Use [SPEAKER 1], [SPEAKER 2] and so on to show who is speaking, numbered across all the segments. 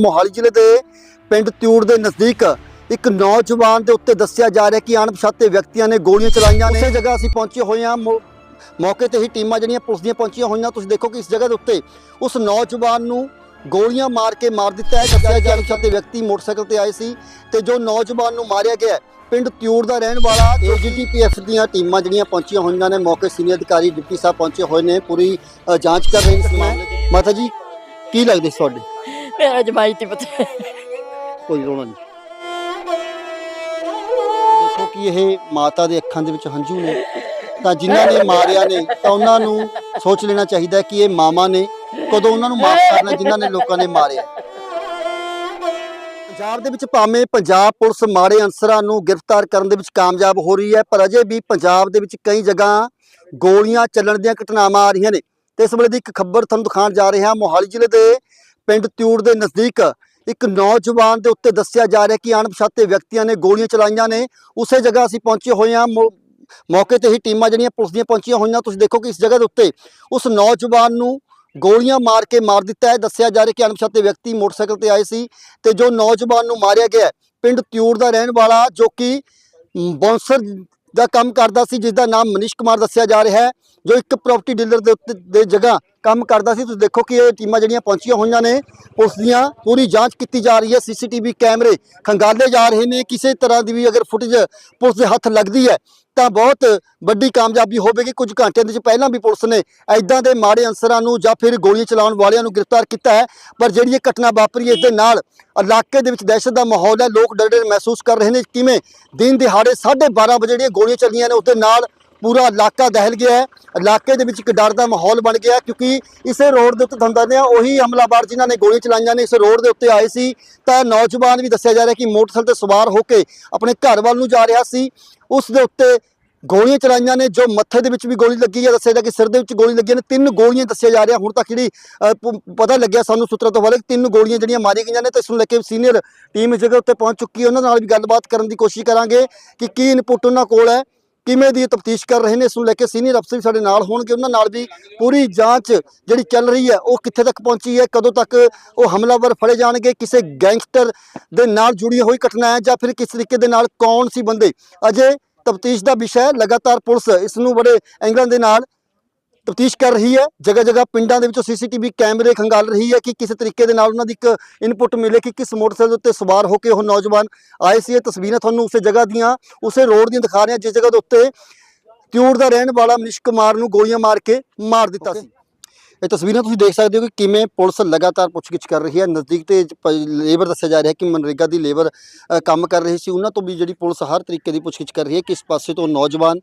[SPEAKER 1] ਮੋਹਾਲੀ ਜ਼ਿਲ੍ਹੇ ਦੇ ਪਿੰਡ ਤਿਊੜ ਦੇ ਨਜ਼ਦੀਕ ਇੱਕ ਨੌਜਵਾਨ ਦੇ ਉੱਤੇ ਦੱਸਿਆ ਜਾ ਰਿਹਾ ਕਿ ਅਣਪਛਾਤੇ ਵਿਅਕਤੀਆਂ ਨੇ ਗੋਲੀਆਂ ਚਲਾਈਆਂ ਨੇ। ਉਸੇ ਜਗ੍ਹਾ ਅਸੀਂ ਪਹੁੰਚੇ ਹੋਏ ਹਾਂ। ਮੌਕੇ ਤੇ ਹੀ ਟੀਮਾਂ ਜਿਹੜੀਆਂ ਪੁਲਿਸ ਦੀਆਂ ਪਹੁੰਚੀਆਂ ਹੋਈਆਂ। ਤੁਸੀਂ ਦੇਖੋ ਕਿ ਇਸ ਜਗ੍ਹਾ ਦੇ ਉੱਤੇ ਉਸ ਨੌਜਵਾਨ ਨੂੰ ਗੋਲੀਆਂ ਮਾਰ ਕੇ ਮਾਰ ਦਿੱਤਾ ਹੈ। ਦੱਸਿਆ ਜਾ ਅਣਪਛਾਤੇ ਵਿਅਕਤੀ ਮੋਟਰਸਾਈਕਲ ਤੇ ਆਏ ਸੀ ਤੇ ਜੋ ਨੌਜਵਾਨ ਨੂੰ ਮਾਰਿਆ ਗਿਆ ਪਿੰਡ ਤਿਊੜ ਦਾ ਰਹਿਣ ਵਾਲਾ ਏਜੀਟੀਪੀਐਫ ਦੀਆਂ ਟੀਮਾਂ ਜਿਹੜੀਆਂ ਪਹੁੰਚੀਆਂ ਹੋਈਆਂ ਨੇ, ਮੌਕੇ ਸੀਨੀਅਰ ਅਧਿਕਾਰੀ ਡਿਪਟੀ ਸਾਹਿਬ ਪਹੁੰਚੇ ਹੋਏ ਨੇ। ਪੂਰੀ ਜਾਂਚ ਕਰ ਰਹੇ ਨੇ ਇਸ ਮਾਤਾ ਜੀ, ਕੀ ਲੱਗਦੇ ਤੁਹਾਡੇ?
[SPEAKER 2] ਮੇਰਾ ਜਮਾਈ ਤੇ ਪਤਾ
[SPEAKER 1] ਕੋਈ ਰੋਣਾ ਨਹੀਂ। ਦੇਖੋ ਕਿ ਇਹ ਮਾਤਾ ਦੇ ਅੱਖਾਂ ਦੇ ਵਿੱਚ ਹੰਝੂ ਨੇ। ਤਾਂ ਜਿਨ੍ਹਾਂ ਨੇ ਮਾਰਿਆ ਨੇ, ਤਾਂ ਉਹਨਾਂ ਨੂੰ ਸੋਚ ਲੈਣਾ ਚਾਹੀਦਾ ਕਿ ਇਹ ਮਾਮਾ ਨੇ ਕਦੋਂ ਉਹਨਾਂ ਨੂੰ ਮਾਫ ਕਰਨਾ ਜਿਨ੍ਹਾਂ ਨੇ ਲੋਕਾਂ ਨੇ ਮਾਰਿਆ। ਪੰਜਾਬ ਦੇ ਵਿੱਚ ਭਾਵੇਂ ਪੰਜਾਬ ਪੁਲਿਸ ਮਾੜੇ ਅਨਸਰਾਂ ਨੂੰ ਗ੍ਰਿਫਤਾਰ ਕਰਨ ਦੇ ਵਿੱਚ ਕਾਮਯਾਬ ਹੋ ਰਹੀ ਹੈ, ਪਰ ਅਜੇ ਵੀ ਪੰਜਾਬ ਦੇ ਵਿੱਚ ਕਈ ਜਗ੍ਹਾ ਗੋਲੀਆਂ ਚੱਲਣ ਦੀਆਂ ਘਟਨਾਵਾਂ ਆ ਰਹੀਆਂ ਨੇ। ਤੇ ਇਸ ਵੇਲੇ ਦੀ ਇੱਕ ਖਬਰ ਤੁਹਾਨੂੰ ਦਿਖਾਉਣ ਜਾ ਰਹੇ ਹਾਂ ਮੋਹਾਲੀ ਜ਼ਿਲ੍ਹੇ ਦੇ ਪਿੰਡ ਤਿਊੜ ਦੇ ਨਜ਼ਦੀਕ ਇੱਕ ਨੌਜਵਾਨ ਦੇ ਉੱਤੇ ਦੱਸਿਆ ਜਾ ਰਿਹਾ ਕਿ ਅਣਪਛਾਤੇ ਵਿਅਕਤੀਆਂ ਨੇ ਗੋਲੀਆਂ ਚਲਾਈਆਂ ਨੇ। ਉਸੇ ਜਗ੍ਹਾ ਅਸੀਂ ਪਹੁੰਚੇ ਹੋਏ ਹਾਂ। ਮੌ- ਮੌਕੇ ਤੇ ਹੀ ਟੀਮਾਂ ਜਿਹੜੀਆਂ ਪੁਲਿਸ ਦੀਆਂ ਪਹੁੰਚੀਆਂ ਹੋਈਆਂ। ਤੁਸੀਂ ਦੇਖੋ ਕਿ ਇਸ ਜਗ੍ਹਾ ਦੇ ਉੱਤੇ ਉਸ ਨੌਜਵਾਨ ਨੂੰ ਗੋਲੀਆਂ ਮਾਰ ਕੇ ਮਾਰ ਦਿੱਤਾ ਹੈ। ਦੱਸਿਆ ਜਾ ਰਿਹਾ ਕਿ ਅਣਪਛਾਤੇ ਵਿਅਕਤੀ ਮੋਟਰਸਾਈਕਲ ਤੇ ਆਏ ਸੀ ਤੇ ਜੋ ਨੌਜਵਾਨ ਨੂੰ ਮਾਰਿਆ ਗਿਆ ਪਿੰਡ ਤਿਊੜ ਦਾ ਰਹਿਣ ਵਾਲਾ ਜੋ ਕਿ ਬੌਂਸਰ ਦਾ ਕੰਮ ਕਰਦਾ ਸੀ ਜਿਸ ਦਾ ਨਾਮ ਮਨੀਸ਼ ਕੁਮਾਰ ਦੱਸਿਆ ਜਾ ਰਿਹਾ ਹੈ, ਜੋ ਇੱਕ ਪ੍ਰਾਪਰਟੀ ਡੀਲਰ ਦੇ ਉੱਤੇ, ਦੇ ਜਗ੍ਹਾ ਕੰਮ ਕਰਦਾ ਸੀ ਤੁਸੀਂ ਦੇਖੋ ਕਿ ਇਹ ਟੀਮਾਂ ਜਿਹੜੀਆਂ ਪਹੁੰਚੀਆਂ ਹੋਈਆਂ ਨੇ ਉਸ ਦੀਆਂ ਪੂਰੀ ਜਾਂਚ ਕੀਤੀ ਜਾ ਰਹੀ ਹੈ ਸੀਸੀਟੀਵੀ ਕੈਮਰੇ ਖੰਗਾਲੇ ਜਾ ਰਹੇ ਨੇ ਕਿਸੇ ਤਰ੍ਹਾਂ ਦੀ ਵੀ ਅਗਰ ਫੁਟੇਜ ਪੁਲਿਸ ਦੇ ਹੱਥ ਲੱਗਦੀ ਹੈ ਤਾਂ ਬਹੁਤ ਵੱਡੀ ਕਾਮਯਾਬੀ ਹੋਵੇਗੀ। ਕੁਝ ਘੰਟਿਆਂ ਦੇ ਵਿੱਚ ਪਹਿਲਾਂ ਵੀ ਪੁਲਿਸ ਨੇ ਐਦਾਂ ਦੇ ਮਾੜੇ ਅਨਸਰਾਂ ਨੂੰ ਜਾਂ ਫਿਰ ਗੋਲੀਆਂ ਚਲਾਉਣ ਵਾਲਿਆਂ ਨੂੰ ਗ੍ਰਿਫਤਾਰ ਕੀਤਾ ਹੈ ਪਰ ਜਿਹੜੀ ਇਹ ਘਟਨਾ ਵਾਪਰੀ ਹੈ, ਇਸ ਦੇ ਨਾਲ ਇਲਾਕੇ ਦੇ ਵਿੱਚ ਦਹਿਸ਼ਤ ਦਾ ਮਾਹੌਲ ਹੈ ਲੋਕ ਡਰ ਡਰ ਮਹਿਸੂਸ ਕਰ ਰਹੇ ਨੇ ਕਿਵੇਂ ਦਿਨ ਦਿਹਾੜੇ 12:30 ਵਜੇ ਜਿਹੜੀਆਂ ਗੋਲੀਆਂ ਚੱਲੀਆਂ ਨੇ ਉਸ ਦੇ ਨਾਲ ਪੂਰਾ ਇਲਾਕਾ ਦਹਿਲ ਗਿਆ ਹੈ। ਇਲਾਕੇ ਦੇ ਵਿੱਚ ਇੱਕ ਡਰ ਦਾ ਮਾਹੌਲ ਬਣ ਗਿਆ ਕਿਉਂਕਿ ਇਸੇ ਰੋਡ ਦੇ ਉੱਤੇ ਤੁਹਾਨੂੰ ਦੱਸਦੇ ਹਾਂ ਉਹੀ ਹਮਲਾਵਰ ਜਿਨ੍ਹਾਂ ਨੇ ਗੋਲੀਆਂ ਚਲਾਈਆਂ ਨੇ ਇਸ ਰੋਡ ਦੇ ਉੱਤੇ ਆਏ ਸੀ। ਤਾਂ ਨੌਜਵਾਨ ਵੀ ਦੱਸਿਆ ਜਾ ਰਿਹਾ ਕਿ ਮੋਟਰਸਾਈਕਲ ਤੇ ਸਵਾਰ ਹੋ ਕੇ ਆਪਣੇ ਘਰ ਵੱਲ ਨੂੰ ਜਾ ਰਿਹਾ ਸੀ। ਉਸ ਦੇ ਉੱਤੇ ਗੋਲੀਆਂ ਚਲਾਈਆਂ ਨੇ ਜੋ ਮੱਥੇ ਦੇ ਵਿੱਚ ਵੀ ਗੋਲੀ ਲੱਗੀ ਹੈ। ਦੱਸਿਆ ਜਾ ਕਿ ਸਿਰ ਦੇ ਵਿੱਚ ਗੋਲੀ ਲੱਗੀਆਂ ਨੇ। ਤਿੰਨ ਗੋਲੀਆਂ ਦੱਸਿਆ ਜਾ ਰਿਹਾ। ਹੁਣ ਤੱਕ ਜਿਹੜੀ ਅ, ਪਤਾ ਲੱਗਿਆ ਸਾਨੂੰ ਸੂਤਰਾਂ ਤੋਂ ਹਵਾਲੇ ਕਿ ਤਿੰਨ ਗੋਲੀਆਂ ਜਿਹੜੀਆਂ ਮਾਰੀਆਂ ਗਈਆਂ ਨੇ ਤੇ ਇਸ ਨੂੰ ਲੈ ਕੇ ਸੀਨੀਅਰ ਟੀਮ ਇਸ ਜਗ੍ਹਾ ਉੱਤੇ ਪਹੁੰਚ ਚੁੱਕੀ ਹੈ। ਉਹਨਾਂ ਨਾਲ ਵੀ ਗੱਲਬਾਤ ਕਰਨ ਦੀ ਕੋਸ਼ਿਸ਼ ਕਰਾਂਗੇ ਕਿ ਕੀ ਇਨਪੁਟ ਉਹਨਾਂ ਕੋਲ ਹੈ। ਕਿਵੇਂ ਦੀ ਤਫਤੀਸ਼ ਕਰ ਰਹੇ ਨੇ, ਇਸ ਨੂੰ ਲੈ ਕੇ ਸੀਨੀਅਰ ਅਫਸਰ ਵੀ ਸਾਡੇ ਨਾਲ ਹੋਣਗੇ, ਉਹਨਾਂ ਨਾਲ ਵੀ ਪੂਰੀ ਜਾਂਚ ਜਿਹੜੀ ਚੱਲ ਰਹੀ ਹੈ, ਉਹ ਕਿੱਥੇ ਤੱਕ ਪਹੁੰਚੀ ਹੈ, ਕਦੋਂ ਤੱਕ ਉਹ ਹਮਲਾਵਰ ਫੜੇ ਜਾਣਗੇ, ਕਿਸੇ ਗੈਂਗਸਟਰ ਦੇ ਨਾਲ ਜੁੜੀ ਹੋਈ ਘਟਨਾ ਹੈ, ਜਾਂ ਫਿਰ ਕਿਸ ਤਰੀਕੇ ਦੇ ਨਾਲ ਕੌਣ ਸੀ ਬੰਦੇ? ਅਜੇ ਤਫਤੀਸ਼ ਦਾ ਵਿਸ਼ਾ ਹੈ, ਲਗਾਤਾਰ ਪੁਲਿਸ ਇਸ ਨੂੰ ਬੜੇ ਐਂਗਲਾਂ ਦੇ ਨਾਲ ਤਫਤੀਸ਼ ਕਰ ਰਹੀ ਹੈ। ਜਗ੍ਹਾ ਜਗ੍ਹਾ ਪਿੰਡਾਂ ਦੇ ਵਿੱਚੋਂ ਸੀਸੀਟੀਵੀ ਕੈਮਰੇ ਖੰਗਾਲ ਰਹੀ ਹੈ ਕਿ ਕਿਸ ਤਰੀਕੇ ਦੇ ਨਾਲ ਉਹਨਾਂ ਦੀ ਇੱਕ ਇਨਪੁਟ ਮਿਲੇ ਕਿ ਕਿਸ ਮੋਟਰਸਾਈਕਲ ਦੇ ਉੱਤੇ ਸਵਾਰ ਹੋ ਕੇ ਉਹ ਨੌਜਵਾਨ ਆਏ ਸੀ। ਇਹ ਤਸਵੀਰਾਂ ਤੁਹਾਨੂੰ ਉਸੇ ਜਗ੍ਹਾ ਦੀਆਂ ਉਸੇ ਰੋਡ ਦੀਆਂ ਦਿਖਾ ਰਹੇ ਹਾਂ ਜਿਸ ਜਗ੍ਹਾ ਦੇ ਉੱਤੇ ਤਿਊੜ ਦਾ ਰਹਿਣ ਵਾਲਾ ਮਨੀਸ਼ ਕੁਮਾਰ ਨੂੰ ਗੋਲੀਆਂ ਮਾਰ ਕੇ ਮਾਰ ਦਿੱਤਾ ਸੀ। ਇਹ ਤਸਵੀਰਾਂ ਤੁਸੀਂ ਦੇਖ ਸਕਦੇ ਹੋ ਕਿ ਕਿਵੇਂ ਪੁਲਿਸ ਲਗਾਤਾਰ ਪੁੱਛਗਿੱਛ ਕਰ ਰਹੀ ਹੈ। ਨਜ਼ਦੀਕ ਤੇ ਲੇਬਰ ਦੱਸਿਆ ਜਾ ਰਿਹਾ ਕਿ ਮਨਰੇਗਾ ਦੀ ਲੇਬਰ ਕੰਮ ਕਰ ਰਹੀ ਸੀ। ਉਹਨਾਂ ਤੋਂ ਵੀ ਜਿਹੜੀ ਪੁਲਿਸ ਹਰ ਤਰੀਕੇ ਦੀ ਪੁੱਛਗਿੱਛ ਕਰ ਰਹੀ ਹੈ ਕਿਸ ਪਾਸੇ ਤੋਂ ਨੌਜਵਾਨ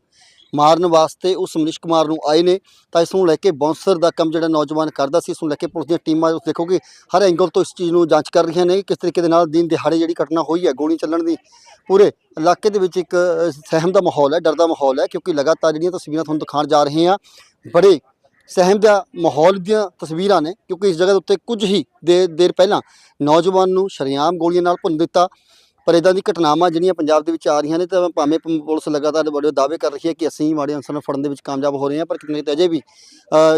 [SPEAKER 1] ਮਾਰਨ ਵਾਸਤੇ ਉਸ ਮਨੀਸ਼ ਕੁਮਾਰ ਨੂੰ ਆਏ ਨੇ, ਤਾਂ ਇਸ ਨੂੰ ਲੈ ਕੇ ਬੌਂਸਰ ਦਾ ਕੰਮ ਜਿਹੜਾ ਨੌਜਵਾਨ ਕਰਦਾ ਸੀ, ਇਸ ਨੂੰ ਲੈ ਕੇ ਪੁਲਿਸ ਦੀਆਂ ਟੀਮਾਂ ਦੇਖੋ ਦੇਖੋਗੇ ਹਰ ਐਂਗਲ ਤੋਂ ਇਸ ਚੀਜ਼ ਨੂੰ ਜਾਂਚ ਕਰ ਰਹੀਆਂ ਨੇ, ਕਿਸ ਤਰੀਕੇ ਦੇ ਨਾਲ ਦਿਨ ਦਿਹਾੜੇ ਜਿਹੜੀ ਘਟਨਾ ਹੋਈ ਹੈ, ਗੋਲੀ ਚੱਲਣ ਦੀ, ਪੂਰੇ ਇਲਾਕੇ ਦੇ ਵਿੱਚ ਇੱਕ ਸਹਿਮ ਦਾ ਮਾਹੌਲ ਹੈ, ਡਰ ਦਾ ਮਾਹੌਲ ਹੈ, ਕਿਉਂਕਿ ਲਗਾਤਾਰ ਜਿਹੜੀਆਂ ਤਸਵੀਰਾਂ ਤੁਹਾਨੂੰ ਦਿਖਾਉਣ ਜਾ ਰਹੇ ਹਾਂ, ਬੜੇ ਸਹਿਮ ਦਾ ਮਾਹੌਲ ਦੀਆਂ ਤਸਵੀਰਾਂ ਨੇ, ਕਿਉਂਕਿ ਇਸ ਜਗ੍ਹਾ ਦੇ ਉੱਤੇ ਕੁਝ ਹੀ ਦੇਰ ਦੇਰ ਪਹਿਲਾਂ ਨੌਜਵਾਨ ਨੂੰ ਸ਼ਰੇਆਮ ਗੋਲੀਆਂ ਨਾਲ ਭੁੰਨ ਦਿੱਤਾ ਪਰ ਇਦਾਂ ਦੀ ਘਟਨਾਵਾਂ ਜਿਹੜੀਆਂ ਪੰਜਾਬ ਦੇ ਵਿੱਚ ਆ ਰਹੀਆਂ ਨੇ ਤਾਂ ਭਾਵੇਂ ਪ- ਪੁਲਿਸ ਲਗਾਤਾਰ ਬੜੇ ਦਾਅਵੇ ਕਰ ਰਹੀ ਹੈ ਕਿ ਅਸੀਂ ਮਾੜੇ ਅਨਸਰ ਨੂੰ ਫੜਨ ਦੇ ਵਿੱਚ ਕਾਮਯਾਬ ਹੋ ਰਹੇ ਹਾਂ, ਪਰ ਕਿਤੇ ਨਾ ਕਿਤੇ ਅਜੇ ਵੀ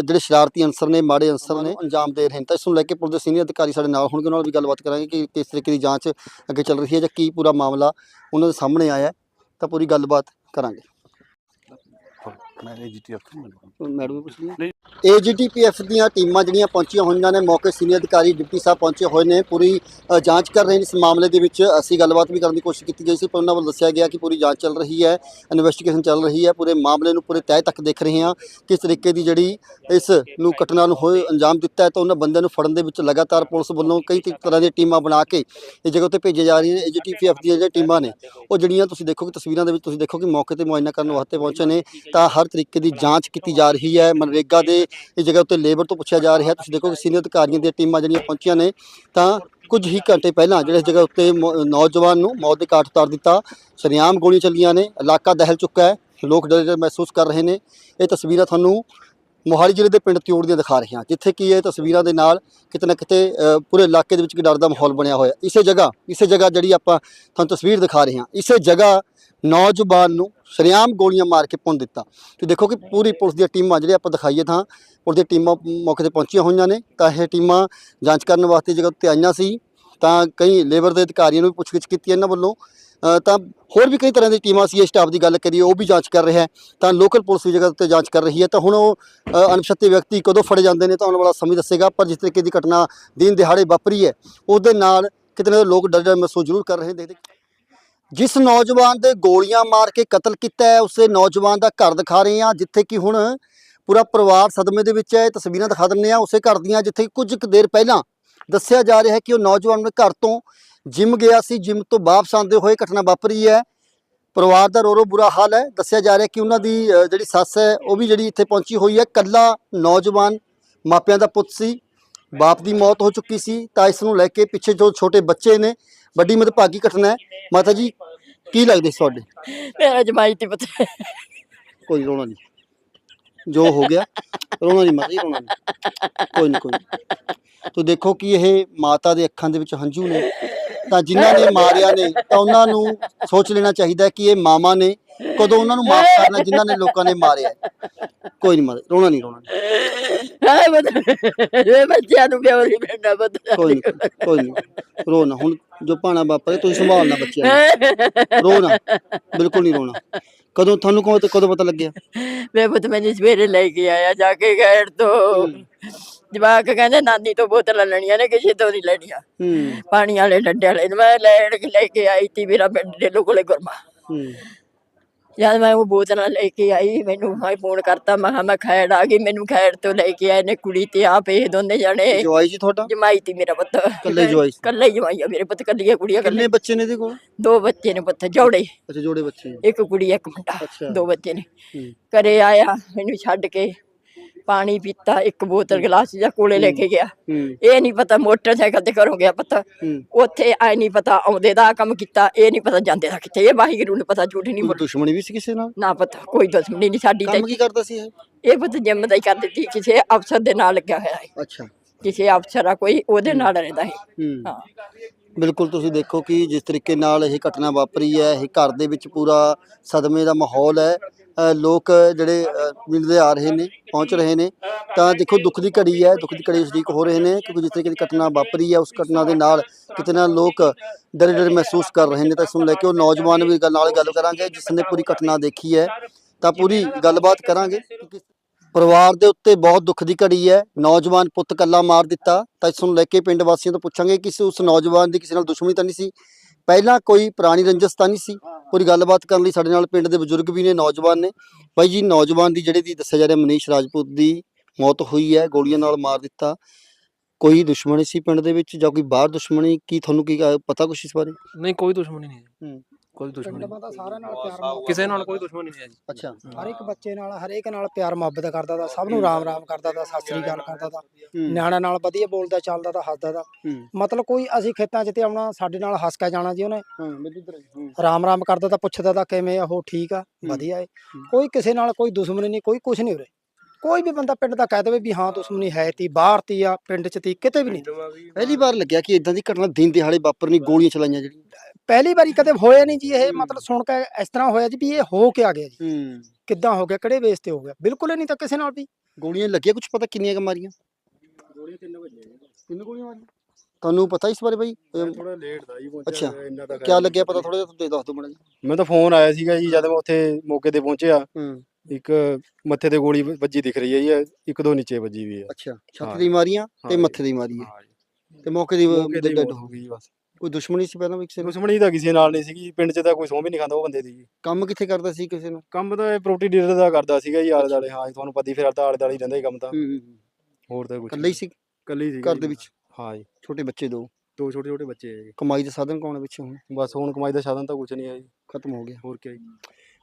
[SPEAKER 1] ਜਿਹੜੇ ਸ਼ਰਾਰਤੀ ਅਨਸਰ ਨੇ, ਮਾੜੇ ਅਨਸਰ ਨੇ, ਅੰਜਾਮ ਦੇ ਰਹੇ ਨੇ। ਤਾਂ ਇਸ ਨੂੰ ਲੈ ਕੇ ਪੁਲਿਸ ਦੇ ਸੀਨੀਅਰ ਅਧਿਕਾਰੀ ਸਾਡੇ ਨਾਲ ਹੋਣਗੇ, ਉਹਨਾਂ ਨਾਲ ਵੀ ਗੱਲਬਾਤ ਕਰਾਂਗੇ ਕਿ ਕਿਸ ਤਰੀਕੇ ਦੀ ਜਾਂਚ ਅੱਗੇ ਚੱਲ ਰਹੀ ਹੈ ਜਾਂ ਕੀ ਪੂਰਾ ਮਾਮਲਾ ਉਹਨਾਂ ਦੇ ਸਾਹਮਣੇ ਆਇਆ ਤਾਂ ਪੂਰੀ ਗੱਲਬਾਤ ਕਰਾਂਗੇ।
[SPEAKER 3] ਮੈਂ ਏਜੀਟੀਐਫ
[SPEAKER 1] ਮੈਡਮ ਪੁੱਛ ਲਈ
[SPEAKER 3] ਨਹੀਂ।
[SPEAKER 1] ਏਜੀਟੀਪੀਐਫ ਦੀਆਂ ਟੀਮਾਂ ਜਿਹੜੀਆਂ ਪਹੁੰਚੀਆਂ ਹੋਈਆਂ ਨੇ ਮੌਕੇ ਸੀਨੀਅਰ ਅਧਿਕਾਰੀ ਡਿਪਟੀ ਸਾਹਿਬ ਪਹੁੰਚੇ ਹੋਏ ਨੇ ਪੂਰੀ ਅ, ਜਾਂਚ ਕਰ ਰਹੇ ਨੇ। ਇਸ ਮਾਮਲੇ ਦੇ ਵਿੱਚ ਅਸੀਂ ਗੱਲਬਾਤ ਵੀ ਕਰਨ ਦੀ ਕੋਸ਼ਿਸ਼ ਕੀਤੀ ਗਈ ਸੀ ਪਰ ਉਹਨਾਂ ਵੱਲੋਂ ਦੱਸਿਆ ਗਿਆ ਕਿ ਪੂਰੀ ਜਾਂਚ ਚੱਲ ਰਹੀ ਹੈ ਇਨਵੈਸਟੀਗੇਸ਼ਨ ਚੱਲ ਰਹੀ ਹੈ ਪੂਰੇ ਮਾਮਲੇ ਨੂੰ ਪੂਰੇ ਤਹਿ ਤੱਕ ਦੇਖ ਰਹੇ ਹਾਂ ਕਿਸ ਤਰੀਕੇ ਦੀ ਜਿਹੜੀ ਇਸ ਨੂੰ ਘਟਨਾ ਨੂੰ ਹੋਏ ਅੰਜਾਮ ਦਿੱਤਾ ਹੈ ਤਾਂ ਉਹਨਾਂ ਬੰਦਿਆਂ ਨੂੰ ਫੜਨ ਦੇ ਵਿੱਚ ਲਗਾਤਾਰ ਪੁਲਿਸ ਵੱਲੋਂ ਕਈ ਤ- ਤਰ੍ਹਾਂ ਦੀਆਂ ਟੀਮਾਂ ਬਣਾ ਕੇ ਇਹ ਜਗ੍ਹਾ ਉੱਤੇ ਭੇਜੀਆਂ ਜਾ ਰਹੀਆਂ ਨੇ। ਏਜੀਟੀਪੀਐਫ ਦੀਆਂ ਜਿਹੜੀਆਂ ਟੀਮਾਂ ਨੇ ਉਹ ਜਿਹੜੀਆਂ ਤੁਸੀਂ ਦੇਖੋ ਕਿ ਤਸਵੀਰਾਂ ਦੇ ਵਿੱਚ ਤੁਸੀਂ ਦੇਖੋ ਕਿ ਮੌਕੇ ਤੇ ਮੁਆਇਨਾ ਕਰਨ ਵਾਸਤੇ ਪਹੁੰਚੇ ਨੇ ਤਾਂ ਹਰ ਤਰੀਕੇ ਦੀ ਜਾਂਚ ਕੀਤੀ ਜਾ ਰਹੀ ਹੈ। ਮਨਰੇਗਾ ਦੇ ਇਸ ਜਗ੍ਹਾ ਉੱਤੇ ਲੇਬਰ ਤੋਂ ਪੁੱਛਿਆ ਜਾ ਰਿਹਾ ਤੁਸੀਂ ਦੇਖੋ ਕਿ ਸੀਨੀਅਰ ਅਧਿਕਾਰੀਆਂ ਦੀਆਂ ਟੀਮਾਂ ਜਿਹੜੀਆਂ ਪਹੁੰਚੀਆਂ ਨੇ, ਤਾਂ ਕੁਝ ਹੀ ਘੰਟੇ ਪਹਿਲਾਂ ਜਿਹੜੇ ਇਸ ਜਗ੍ਹਾ ਉੱਤੇ ਮੌ- ਨੌਜਵਾਨ ਨੂੰ ਮੌਤ ਦੇ ਘਾਟ ਉਤਾਰ ਦਿੱਤਾ। ਸ਼ਰੇਆਮ ਗੋਲੀਆਂ ਚੱਲੀਆਂ ਨੇ, ਇਲਾਕਾ ਦਹਿਲ ਚੁੱਕਾ ਹੈ। ਲੋਕ ਡਰ ਡਰ ਮਹਿਸੂਸ ਕਰ ਰਹੇ ਨੇ। ਇਹ ਤਸਵੀਰਾਂ ਤੁਹਾਨੂੰ ਮੋਹਾਲੀ ਜ਼ਿਲ੍ਹੇ ਦੇ ਪਿੰਡ ਤਿਊੜ ਦੀਆਂ ਦਿਖਾ ਰਹੇ ਹਾਂ ਜਿੱਥੇ ਕੀ ਇਹ ਤਸਵੀਰਾਂ ਦੇ ਨਾਲ ਕਿਤੇ ਨਾ ਕਿਤੇ ਪੂਰੇ ਇਲਾਕੇ ਦੇ ਵਿੱਚ ਇੱਕ ਡਰ ਦਾ ਮਾਹੌਲ ਬਣਿਆ ਹੋਇਆ। ਇਸੇ ਜਗ੍ਹਾ ਇਸੇ ਜਗ੍ਹਾ ਜਿਹੜੀ ਆਪਾਂ ਤੁਹਾਨੂੰ ਤਸਵੀਰ ਦਿਖਾ ਰਹੇ ਹਾਂ। ਇਸੇ ਜਗ੍ਹਾ ਨੌਜਵਾਨ ਨੂੰ ਸ਼ਰੇਆਮ ਗੋਲੀਆਂ ਮਾਰ ਕੇ ਭੁੰਨ ਦਿੱਤਾ। ਤੇ ਦੇਖੋ ਕਿ ਪੂਰੀ ਪੁਲਿਸ ਦੀਆਂ ਟੀਮਾਂ ਜਿਹੜੇ ਆਪਾਂ ਦਿਖਾਈਏ ਤਾਂ ਪੁਲਿਸ ਦੀਆਂ ਟੀਮਾਂ ਮੌਕੇ ਤੇ ਪਹੁੰਚੀਆਂ ਹੋਈਆਂ ਨੇ। ਤਾਂ ਇਹ ਟੀਮਾਂ ਜਾਂਚ ਕਰਨ ਵਾਸਤੇ ਜਗ੍ਹਾ ਉੱਤੇ ਆਈਆਂ ਸੀ। ਤਾਂ ਕਈ ਲੇਬਰ ਦੇ ਅਧਿਕਾਰੀਆਂ ਨੂੰ ਵੀ ਪੁੱਛਗਿੱਛ ਕੀਤੀ ਇਹਨਾਂ ਵੱਲੋਂ। ਤਾਂ ਹੋਰ ਵੀ ਕਈ ਤਰ੍ਹਾਂ ਦੀ ਟੀਮਾਂ ਸੀ ਸਟਾਫ ਦੀ ਗੱਲ ਕਰੀਏ ਉਹ ਵੀ ਜਾਂਚ ਕਰ ਰਿਹਾ ਤਾਂ ਲੋਕਲ ਪੁਲਿਸ ਵੀ ਜਗ੍ਹਾ ਉੱਤੇ ਜਾਂਚ ਕਰ ਰਹੀ ਹੈ। ਤਾਂ ਹੁਣ ਉਹ ਅ, ਵਿਅਕਤੀ ਕਦੋਂ ਫੜੇ ਜਾਂਦੇ ਨੇ ਤਾਂ ਆਉਣ ਵਾਲਾ ਸਮੇਂ ਦੱਸੇਗਾ। ਪਰ ਜਿਸ ਤਰੀਕੇ ਦੀ ਘਟਨਾ ਦਿਨ ਦਿਹਾੜੇ ਵਾਪਰੀ ਹੈ ਉਹਦੇ ਨਾਲ ਕਿਤੇ ਕਿਤਨੇ ਲੋਕ ਡਰ ਡਰ ਮਹਿਸੂਸ ਜ਼ਰੂਰ ਕਰ ਰਹੇ ਨੇ। ਦੇਖਦੇ ਜਿਸ ਨੌਜਵਾਨ ਦੇ ਗੋਲੀਆਂ ਮਾਰ ਕੇ ਕਤਲ ਕੀਤਾ ਹੈ ਉਸੇ ਨੌਜਵਾਨ ਦਾ ਘਰ ਦਿਖਾ ਰਹੇ ਹਾਂ ਜਿੱਥੇ ਕਿ ਹੁਣ ਪੂਰਾ ਪਰਿਵਾਰ ਸਦਮੇ ਦੇ ਵਿੱਚ ਹੈ। ਤਸਵੀਰਾਂ ਦਿਖਾ ਦਿੰਦੇ ਆ ਉਸੇ ਘਰ ਦੀਆਂ ਜਿੱਥੇ ਕੁਝ ਕੁ ਦੇਰ ਪਹਿਲਾਂ ਦੱਸਿਆ ਜਾ ਰਿਹਾ ਹੈ ਕਿ ਉਹ ਨੌਜਵਾਨ ਆਪਣੇ ਘਰ ਤੋਂ ਜਿਮ ਗਿਆ ਸੀ। ਜਿਮ ਤੋਂ ਵਾਪਸ ਆਉਂਦੇ ਹੋਏ ਘਟਨਾ ਵਾਪਰੀ ਹੈ। ਪਰਿਵਾਰ ਦਾ ਰੋ ਰੋ ਬੁਰਾ ਹਾਲ ਹੈ। ਦੱਸਿਆ ਜਾ ਰਿਹਾ ਕਿ ਉਹਨਾਂ ਦੀ ਅ, ਜਿਹੜੀ ਸੱਸ ਹੈ ਉਹ ਵੀ ਜਿਹੜੀ ਇੱਥੇ ਪਹੁੰਚੀ ਹੋਈ ਹੈ। ਕੱਲਾ ਨੌਜਵਾਨ ਮਾਪਿਆਂ ਦਾ ਪੁੱਤ ਸੀ। ਬਾਪ ਦੀ ਮੌਤ ਹੋ ਚੁੱਕੀ ਸੀ। ਤਾਂ ਇਸ ਨੂੰ ਲੈ ਕੇ ਪਿੱਛੇ ਜੋ ਛੋਟੇ ਬੱਚੇ ਨੇ ਵੱਡੀ ਮਦਭਾਗੀ ਘਟਨਾ ਹੈ। ਮਾਤਾ ਜੀ ਕੀ ਲੱਗਦੇ ਸੀ ਤੁਹਾਡੇ?
[SPEAKER 2] ਮੇਰਾ ਜਮਾਈ ਤੇ ਪਤਾ
[SPEAKER 1] ਕੋਈ ਰੋਣਾ ਨਹੀਂ। ਜੋ ਹੋ ਗਿਆ ਰੋਣਾ ਨਹੀਂ ਮਾਤਾ ਜੀ ਰੋਣਾ ਨਹੀਂ। ਕੋਈ ਨਹੀਂ ਕੋਈ। ਤੋ ਦੇਖੋ ਕਿ ਇਹ ਮਾਤਾ ਦੇ ਅੱਖਾਂ ਦੇ ਵਿੱਚ ਹੰਝੂ ਨੇ। ਤਾਂ ਜਿਨ੍ਹਾਂ ਨੇ ਮਾਰਿਆ ਨੇ ਤਾਂ ਉਹਨਾਂ ਨੂੰ ਸੋਚ ਲੈਣਾ ਚਾਹੀਦਾ ਕਿ ਇਹ ਮਾਮਾ ਨੇ ਕਦੋਂ ਉਹਨਾਂ ਨੂੰ ਮਾਫ ਕਰਨਾ ਜਿਨ੍ਹਾਂ ਨੇ ਲੋਕਾਂ ਨੇ ਮਾਰਿਆ। ਹੈ। ਕੋਈ ਨਹੀਂ ਮਾਤਾ ਰੋਣਾ ਨਹੀਂ ਰੋਣਾ ਨਹੀਂ,
[SPEAKER 2] ਹਾਏ ਬਤਾ ਇਹ ਬੱਚਿਆਂ ਨੂੰ ਕਿਉਂ ਨਹੀਂ ਮਿਲਣਾ ਪਤਾ
[SPEAKER 1] ਕੋਈ ਨਹੀਂ ਕੋਈ ਨਹੀਂ ਰੋਣਾ ਹੁਣ ਜੋ ਪਾਣਾ ਵਾਪਰੇ ਤੁਸੀਂ ਸੰਭਾਲਣਾ ਬੱਚਿਆਂ ਨੂੰ। ਰੋਣਾ ਬਿਲਕੁਲ ਨਹੀਂ ਰੋਣਾ। ਕਦੋਂ ਤੁਹਾਨੂੰ ਕਦੋਂ ਕਦੋਂ ਪਤਾ ਲੱਗਿਆ?
[SPEAKER 2] ਮੈਂ ਪੁੱਤ ਮੈਨੂੰ ਸਵੇਰੇ ਲੈ ਕੇ ਆਇਆ ਜਾ ਕੇ ਗੈਰ ਤੋਂ। ਜਵਾਕ ਕਹਿੰਦੇ ਨਾਨੀ ਤੋਂ ਬੋਤਲਾਂ ਲੈਣੀਆਂ ਨੇ ਕਿਸੇ ਤੋਂ ਨਹੀਂ ਲੈਣੀਆਂ। ਪਾਣੀ ਵਾਲੇ ਡੰਡੇ ਵਾਲੇ ਮੈਂ ਲੈਣ ਕੇ ਲੈ ਕੇ ਆਈ ਤੀ ਮੇਰਾ ਪਿੰਡ ਦੇ ਲੋਕਲੇ ਗੁਰਮਾ। ਜਦ ਮੈਂ ਉਹ ਬੋਤਲਾਂ ਲੈ ਕੇ ਆਈ ਮੈਨੂੰ ਮੈਂ ਫੋਨ ਕਰਤਾ ਮੈਂ ਕਿਹਾ ਮੈਂ ਖੈੜ ਆ ਗਈ ਮੈਨੂੰ ਖੈੜ ਤੋਂ ਲੈ ਕੇ ਆਏ ਨੇ ਕੁੜੀ ਤੇ ਆਪ ਇਹ ਦੋਨੇ ਜਣੇ।
[SPEAKER 1] ਜਵਾਈ ਜੀ ਤੁਹਾਡਾ?
[SPEAKER 2] ਜਮਾਈ ਤੀ ਮੇਰਾ ਪੁੱਤ।
[SPEAKER 1] ਇਕੱਲੇ ਜਵਾਈ ਸੀ?
[SPEAKER 2] ਕੱਲੇ ਜਮਾਈ ਆ ਮੇਰੇ ਪੁੱਤ ਕੱਲੀਆਂ ਕੁੜੀਆਂ
[SPEAKER 1] ਕਿੰਨੇ
[SPEAKER 2] ਕੱਲੇ
[SPEAKER 1] ਬੱਚੇ ਨੇ ਇਹਦੇ ਕੋਲ?
[SPEAKER 2] ਦੋ ਬੱਚੇ ਨੇ ਪੁੱਤ ਜੋੜੇ।
[SPEAKER 1] ਅੱਛਾ ਜੋੜੇ ਬੱਚੇ ਨੇ।
[SPEAKER 2] ਇੱਕ ਕੁੜੀ ਇੱਕ ਮੁੰਡਾ
[SPEAKER 1] ਅੱਛਾ।
[SPEAKER 2] ਦੋ ਬੱਚੇ ਨੇ।
[SPEAKER 1] ਹੂੰ।
[SPEAKER 2] ਘਰੇ ਆਇਆ ਮੈਨੂੰ ਛੱਡ ਕੇ ਪਾਣੀ ਪੀਤਾ ਇੱਕ ਬੋਤਲ ਗਲਾਸ ਜਾਂ ਕੋਲੇ ਲੈ ਕੇ ਗਿਆ। ਇਹ ਨਹੀਂ ਪਤਾ ਮੋਟਰਸਾਈਕਲ ਤੇ ਘਰੋਂ ਗਿਆ ਪਤਾ। ਉੱਥੇ ਆਏ ਨਹੀਂ ਪਤਾ ਆਉਂਦੇ ਦਾ ਕੰਮ ਕੀਤਾ ਇਹ ਨਹੀਂ ਪਤਾ ਜਾਂਦੇ ਦਾ ਕਿੱਥੇ। ਇਹ ਵਾਹਿਗੁਰੂ ਨੂੰ ਪਤਾ ਝੂਠ ਨਹੀਂ
[SPEAKER 1] ਕੋਈ ਦੁਸ਼ਮਣੀ ਵੀ ਸੀ ਕਿਸੇ ਨਾਲ?
[SPEAKER 2] ਨਾ ਪਤਾ ਕੋਈ ਦੁਸ਼ਮਣੀ ਨਹੀਂ ਸਾਡੀ
[SPEAKER 1] ਕੰਮ ਕੀ ਕਰਦਾ ਸੀ ਇਹ?
[SPEAKER 2] ਇਹ ਪਤਾ ਜਿੰਮ ਦਾ ਹੀ ਕਰ ਦਿੱਤੀ ਕਿਸੇ ਅਫਸਰ ਦੇ ਨਾਲ ਲੱਗਿਆ ਹੋਇਆ ਹੈ
[SPEAKER 1] ਅੱਛਾ।
[SPEAKER 2] ਕਿਸੇ ਅਫਸਰ ਆ ਕੋਈ ਉਹਦੇ ਨਾਲ ਰਹਿੰਦਾ ਹੈ।
[SPEAKER 1] ਬਿਲਕੁਲ ਤੁਸੀਂ ਦੇਖੋ ਕਿ ਜਿਸ ਤਰੀਕੇ ਨਾਲ ਇਹ ਘਟਨਾ ਵਾਪਰੀ ਹੈ ਇਹ ਘਰ ਦੇ ਵਿੱਚ ਪੂਰਾ ਸਦਮੇ ਦਾ ਮਾਹੌਲ ਹੈ। ਲੋਕ ਜਿਹੜੇ ਅ, ਮਿਲਦੇ ਆ ਰਹੇ ਨੇ ਪਹੁੰਚ ਰਹੇ ਨੇ ਤਾਂ ਦੇਖੋ ਦੁੱਖ ਦੀ ਘੜੀ ਹੈ ਦੁੱਖ ਦੀ ਘੜੀ ਸ਼ਰੀਕ ਹੋ ਰਹੇ ਨੇ ਕਿਉਂਕਿ ਜਿਸ ਤਰੀਕੇ ਦੀ ਘਟਨਾ ਵਾਪਰੀ ਹੈ ਉਸ ਘਟਨਾ ਦੇ ਨਾਲ ਕਿਤੇ ਨਾ ਲੋਕ ਡਰ ਡਰ ਮਹਿਸੂਸ ਕਰ ਰਹੇ ਨੇ। ਤਾਂ ਇਸ ਨੂੰ ਲੈ ਕੇ ਉਹ ਨੌਜਵਾਨ ਵੀ ਗੱਲ ਨਾਲ ਗੱਲ ਕਰਾਂਗੇ ਜਿਸ ਨੇ ਪੂਰੀ ਘਟਨਾ ਦੇਖੀ ਹੈ ਤਾਂ ਪੂਰੀ ਗੱਲਬਾਤ ਕਰਾਂਗੇ। ਕਿਉਂਕਿ ਪਰਿਵਾਰ ਦੇ ਉੱਤੇ ਬਹੁਤ ਦੁੱਖ ਦੀ ਘੜੀ ਹੈ ਨੌਜਵਾਨ ਪੁੱਤ ਕੱਲਾ ਮਾਰ ਦਿੱਤਾ ਤਾਂ ਇਸ ਨੂੰ ਲੈ ਕੇ ਪਿੰਡ ਵਾਸੀਆਂ ਤੋਂ ਪੁੱਛਾਂਗੇ ਕਿ ਉਸ ਨੌਜਵਾਨ ਦੀ ਕਿਸੇ ਨਾਲ ਦੁਸ਼ਮਣੀ ਤਾਂ ਨਹੀਂ ਸੀ? ਪਹਿਲਾਂ ਕੋਈ ਪੁਰਾਣੀ ਰੰਜਿਸ਼ ਤਾਂ ਨਹੀਂ ਸੀ? ਪੂਰੀ ਗੱਲਬਾਤ ਕਰਨ ਲਈ ਸਾਡੇ ਨਾਲ ਪਿੰਡ ਦੇ ਬਜ਼ੁਰਗ ਵੀ ਨੇ ਨੌਜਵਾਨ ਨੇ। ਬਾਈ ਜੀ ਨੌਜਵਾਨ ਦੀ ਜਿਹੜੇ ਦੀ ਦੱਸਿਆ ਜਾ ਰਿਹਾ ਮਨੀਸ਼ ਰਾਜਪੂਤ ਦੀ ਮੌਤ ਹੋਈ ਹੈ ਗੋਲੀਆਂ ਨਾਲ ਮਾਰ ਦਿੱਤਾ। ਕੋਈ ਦੁਸ਼ਮਣੀ ਸੀ ਪਿੰਡ ਦੇ ਵਿੱਚ ਜਾਂ ਕੋਈ ਬਾਹਰ ਦੁਸ਼ਮਣੀ? ਕੀ ਤੁਹਾਨੂੰ ਕੀ ਪਤਾ ਕੁਛ ਇਸ ਬਾਰੇ?
[SPEAKER 4] ਨਹੀਂ ਕੋਈ ਦੁਸ਼ਮਣੀ ਨਹੀਂ ਹੂੰ। ਕੋਈ ਦੁਸ਼ਮਣੀ
[SPEAKER 5] ਪਿੰਡ। ਦਾ ਸਾਰਿਆਂ ਨਾਲ ਪਿਆਰ ਮੁਹੱਬਤ
[SPEAKER 4] ਕਿਸੇ ਨਾਲ ਕੋਈ ਦੁਸ਼ਮਣੀ ਨਹੀਂ ਹੈ ਜੀ।
[SPEAKER 1] ਅੱਛਾ
[SPEAKER 5] ਹਰ ਇੱਕ ਬੱਚੇ ਨਾਲ ਹਰੇਕ ਨਾਲ ਪਿਆਰ ਮੁਹੱਬਤ ਕਰਦਾ ਤਾ ਸਭ ਨੂੰ ਰਾਮ ਰਾਮ ਕਰਦਾ ਤਾ ਸਤਿ ਸ੍ਰੀ ਅਕਾਲ ਕਰਦਾ ਤਾ
[SPEAKER 1] ਹੂੰ,
[SPEAKER 5] ਨਿਆਣਿਆਂ ਨਾਲ ਵਧੀਆ ਬੋਲਦਾ ਚੱਲਦਾ ਤਾ ਹੱਸਦਾ
[SPEAKER 1] ਹੂੰ,
[SPEAKER 5] ਮਤਲਬ ਕੋਈ ਅਸੀਂ ਖੇਤਾਂ 'ਚ ਤੇ ਆਉਣਾ ਸਾਡੇ ਨਾਲ ਹੱਸ ਕੇ ਜਾਣਾ ਜੀ ਉਹਨੇ। ਰਾਮ ਰਾਮ ਕਰਦਾ ਤਾ ਪੁੱਛਦਾ ਤਾ ਕਿਵੇਂ ਆ ਉਹ ਠੀਕ ਆ ਵਧੀਆ ਏ। ਕੋਈ ਕਿਸੇ ਨਾਲ ਕੋਈ ਦੁਸ਼ਮਣੀ ਨਹੀਂ ਕੋਈ ਕੁਝ ਨਹੀਂ ਉਰੇ। ਕੋਈ ਵੀ ਬੰਦਾ ਪਿੰਡ ਦਾ ਕਹਿ ਦੇਵੇ ਵੀ ਹਾਂ ਦੁਸ਼ਮਣੀ ਹੈ ਤੀ ਬਾਹਰ ਤੀ ਆ ਪਿੰਡ 'ਚ ਤੀ ਕਿਤੇ ਵੀ ਨਹੀਂ।
[SPEAKER 1] ਪਹਿਲੀ ਵਾਰ ਲੱਗਿਆ ਕਿ ਇਦਾਂ ਦੀ ਘਟਨਾ ਦਿਨ ਦਿਹਾੜੇ ਵਾਪਰਨੀ ਗੋਲੀਆਂ ਚਲਾਈਆਂ ਜਿਹੜੀਆਂ।
[SPEAKER 5] ਪਹਿਲੀ ਵਾਰੀ ਕਦੇ ਹੋਇਆ ਨਹੀਂ ਜੀ ਇਹ ਮਤਲਬ ਸੁਣ ਕੇ ਇਸ ਤਰ੍ਹਾਂ ਹੋਇਆ ਜੀ ਵੀ ਇਹ ਹੋ ਕੇ ਆ ਗਿਆ ਜੀ।
[SPEAKER 1] ਹੂੰ।
[SPEAKER 5] ਕਿੱਦਾਂ ਹੋ ਗਿਆ ਕਿਹੜੇ ਬੇਸ ਤੇ ਹੋ ਗਿਆ? ਬਿਲਕੁਲ ਹੀ ਨਹੀਂ ਤਾਂ ਕਿਸੇ ਨਾਲ ਵੀ।
[SPEAKER 1] ਗੋਲੀਆਂ ਲੱਗੀਆਂ ਕੁਝ ਪਤਾ ਕਿੰਨੀਆਂ ਕ ਮਾਰੀਆਂ? ਗੋਲੀਆਂ 3 ਵਜੇ ਤਿੰਨ ਗੋਲੀਆਂ ਮਾਰੀਆਂ? ਤੁਹਾਨੂੰ ਪਤਾ ਇਸ ਬਾਰੇ ਬਾਈ?
[SPEAKER 6] ਥੋੜਾ ਲੇਟ ਦਾ ਜੀ
[SPEAKER 1] ਅੱਛਾ।
[SPEAKER 6] ਪਹੁੰਚਿਆ ਇੰਨਾ ਤਾਂ
[SPEAKER 1] ਕਿਆ ਲੱਗਿਆ ਪਤਾ ਥੋੜਾ ਜਿਹਾ ਤੁਸੀਂ ਦੱਸ ਦਿਓ ਮਾੜਾ ਜੀ
[SPEAKER 6] ਮੈਂ ਤਾਂ ਫੋਨ ਆਇਆ ਸੀਗਾ ਜੀ ਜਦ ਮੈਂ ਉੱਥੇ ਮੌਕੇ ਤੇ ਪਹੁੰਚਿਆ।
[SPEAKER 1] ਹੂੰ।
[SPEAKER 6] ਇੱਕ ਮੱਥੇ ਤੇ ਗੋਲੀ ਵੱਜੀ ਦਿਖ ਰਹੀ ਹੈ ਜੀ ਇੱਕ ਦੋ ਨੀਚੇ ਵੱਜੀ ਵੀ ਹੈ।
[SPEAKER 1] ਅੱਛਾ ਛੱਤ। ਦੀ ਮਾਰੀਆਂ ਤੇ। ਮੱਥੇ ਦੀ ਮਾਰੀ ਹੈ।
[SPEAKER 6] ਹਾਂ ਜੀ।
[SPEAKER 1] ਤੇ ਮੌਕੇ ਦੀ ਡੈਡ
[SPEAKER 6] ਹੋ ਗਈ ਜੀ ਬਸ।
[SPEAKER 1] ਕੋਈ ਦੁਸ਼ਮਣੀ ਸੀ ਪਹਿਲਾਂ ਵੀ ਕਿਸੇ ਨੂੰ?
[SPEAKER 6] ਦੁਸ਼ਮਣੀ ਤਾਂ ਕਿਸੇ ਨਾਲ ਨਹੀਂ ਸੀਗੀ ਪਿੰਡ 'ਚ ਤਾਂ ਕੋਈ ਸੌਂ ਵੀ ਨਹੀਂ ਖਾਂਦਾ ਉਹ ਬੰਦੇ ਦੀ। ਜੀ
[SPEAKER 1] ਕੰਮ ਕਿੱਥੇ ਕਰਦਾ ਸੀ ਕਿਸੇ ਨੂੰ?
[SPEAKER 6] ਕੰਮ ਤਾਂ ਇਹ ਪ੍ਰੋਪਰਟੀ ਡੀਲਰ ਦਾ ਕਰਦਾ ਸੀਗਾ ਜੀ ਆਲੇ ਦਾਲੇ ਹਾਂ ਜੀ, ਤੁਹਾਨੂੰ ਪਤਾ ਹੀ ਫਿਰ ਤਾਂ ਆਲੇ ਦਾਲੇ ਹੀ ਰਹਿੰਦਾ ਹੀ ਕੰਮ ਤਾਂ। ਹੋਰ ਤਾਂ ਕੁਝ
[SPEAKER 1] ਇਕੱਲੇ ਹੀ ਸੀ?
[SPEAKER 6] ਇਕੱਲੇ ਹੀ ਸੀ
[SPEAKER 1] ਘਰ ਦੇ ਵਿੱਚ?
[SPEAKER 6] ਹਾਂ ਜੀ।
[SPEAKER 1] ਛੋਟੇ ਬੱਚੇ ਦੋ?
[SPEAKER 6] ਦੋ ਛੋਟੇ ਛੋਟੇ ਬੱਚੇ ਹੈ ਜੀ।
[SPEAKER 1] ਕਮਾਈ ਦੇ ਸਾਧਨ ਕੌਣ ਹੈ ਵਿੱਚ ਹੁਣ?
[SPEAKER 6] ਬਸ ਹੁਣ ਕਮਾਈ ਦਾ ਸਾਧਨ ਤਾਂ ਕੁਝ ਨਹੀਂ ਹੈ ਜੀ।
[SPEAKER 1] ਖਤਮ ਹੋ ਗਿਆ।
[SPEAKER 6] ਹੋਰ ਕੀ ਜੀ।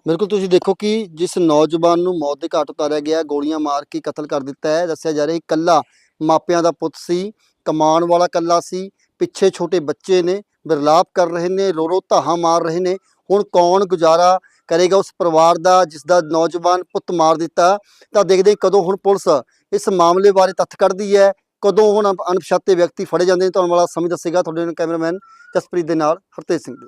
[SPEAKER 1] ਬਿਲਕੁਲ ਤੁਸੀਂ ਦੇਖੋ ਕਿ ਜਿਸ ਨੌਜਵਾਨ ਨੂੰ ਮੌਤ ਦੇ ਘਾਟ ਉਤਾਰਿਆ ਗਿਆ ਗੋਲੀਆਂ ਮਾਰ ਕੇ ਕਤਲ ਕਰ ਦਿੱਤਾ ਹੈ ਦੱਸਿਆ ਜਾ ਰਿਹਾ ਹੈ ਕੱਲਾ ਮਾਪਿਆਂ ਦਾ ਪੁੱਤ ਸੀ ਕਮਾਉਣ ਵਾਲਾ ਕੱਲਾ ਸੀ ਪਿੱਛੇ ਛੋਟੇ ਬੱਚੇ ਨੇ, ਬਿਰਲਾਪ ਕਰ ਰਹੇ ਨੇ ਰੋ ਰੋ ਧਾਹਾਂ ਮਾਰ ਰਹੇ ਨੇ। ਹੁਣ ਕੌਣ ਗੁਜ਼ਾਰਾ ਕਰੇਗਾ ਉਸ ਪਰਿਵਾਰ ਦਾ ਜਿਸ ਦਾ ਨੌਜਵਾਨ ਪੁੱਤ ਮਾਰ ਦਿੱਤਾ? ਤਾਂ ਦੇਖਦੇ ਕਦੋਂ ਹੁਣ ਪੁਲਿਸ ਇਸ ਮਾਮਲੇ ਬਾਰੇ ਤੱਥ ਕੱਢਦੀ ਹੈ। ਕਦੋਂ ਹੁਣ ਅਣਪਛਾਤੇ ਵਿਅਕਤੀ ਫੜੇ ਜਾਂਦੇ ਨੇ? ਤੁਹਾਨੂੰ ਵਾਲਾ ਸਮਝ ਦੱਸੇਗਾ। ਤੁਹਾਡੇ ਕੈਮਰਾਮੈਨ ਜਸਪ੍ਰੀਤ ਦੇ ਨਾਲ ਹਰਤੇਜ ਸਿੰਘ ਦੇ।